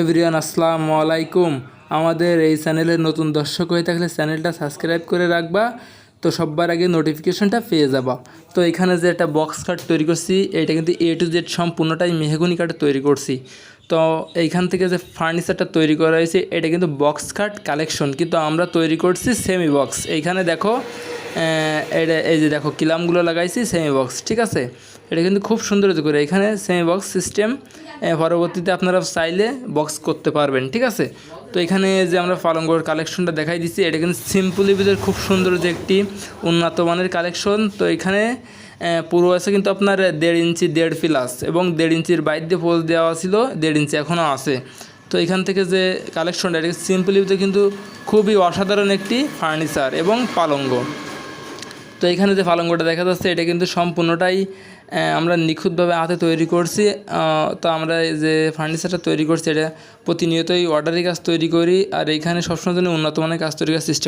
Everyone, আসসালামু আলাইকুম। আমাদের এই চ্যানেলের নতুন দর্শক হয়ে থাকলে চ্যানেলটা সাবস্ক্রাইব করে রাখবা। তো সবার আগে নোটিফিকেশনটা পেয়ে যাবা। তো এখানে যে একটা বক্স কাট তৈরি করছি, এটা কিন্তু এ টু জেড সম্পূর্ণটাই মেহগুনি কাঠে তৈরি করছি। তো এইখান থেকে যে ফার্নিচারটা তৈরি করা হয়েছে, এটা কিন্তু বক্স কাট কালেকশন কিন্তু আমরা তৈরি করছি সেমি বক্স এইখানে দেখো এটা এই যে দেখো, কিলামগুলো লাগাইছি সেমি বক্স ঠিক আছে? এটা কিন্তু খুব সুন্দর করে এখানে সেমি বক্স সিস্টেম পরবর্তীতে আপনারা চাইলে বক্স করতে পারবেন, ঠিক আছে? তো এখানে যে আমরা পালঙ্গর কালেকশনটা দেখাই দিচ্ছি, এটা কিন্তু সিম্পলি ভিতরে খুব সুন্দর যে একটি উন্নত মানের কালেকশন তো এখানে পুরো আছে কিন্তু আপনার দেড় ইঞ্চি, দেড় প্লাস এবং দেড় ইঞ্চির বাইর দিয়ে পোজ দেওয়া ছিল, দেড় ইঞ্চি এখনও আছে। তো এখান থেকে যে কালেকশনটা এটা সিম্পলি ভিতরে কিন্তু খুবই অসাধারণ একটি ফার্নিচার এবং পালঙ্গ। তো এখানে যে পালঙ্গটা দেখা যাচ্ছে, এটা কিন্তু সম্পূর্ণটাই আমরা নিখুঁতভাবে হাতে তৈরি করছি। তো আমরা যে ফার্নিচারটা তৈরি করছি, এটা প্রতিনিয়তই অর্ডারি কাজ তৈরি করি, আর এখানে সবসময় জন্য উন্নত মানের কাজ তৈরি করার চেষ্টা